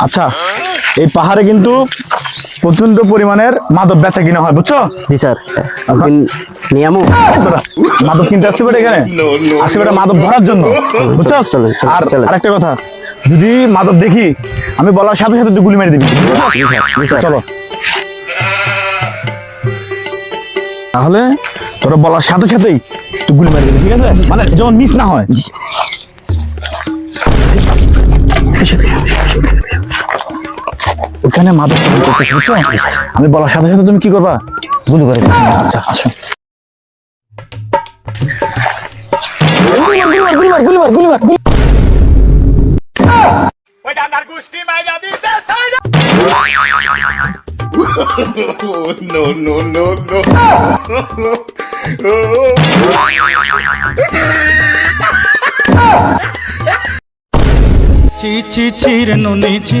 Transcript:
আচ্ছা এই পাহাড়ে কিন্তু প্রচণ্ড পরিমাণের মাদক বেচা কিনা হয় বুঝছ জি স্যার নিয়ামু মাদক কিনতে আসতে পারে এখানে আসতে পারে মাদক ধরার জন্য বুঝছ আর। আরেকটা কথা যদি মাদক দেখি আমি বলার সাথে সাথে তুই গুলি মেরে দিবি চলো তাহলে তোরা বলার সাথে সাথেই তুই গুলি মেরে দিবি ঠিক আছে মানে যেমন মিস না হয় ওখানে মাদক আমি বলার সাথে সাথে তুমি কি করবা? গুলি করে। আচ্ছা আসো। no, no, no, চিরে নুনি চি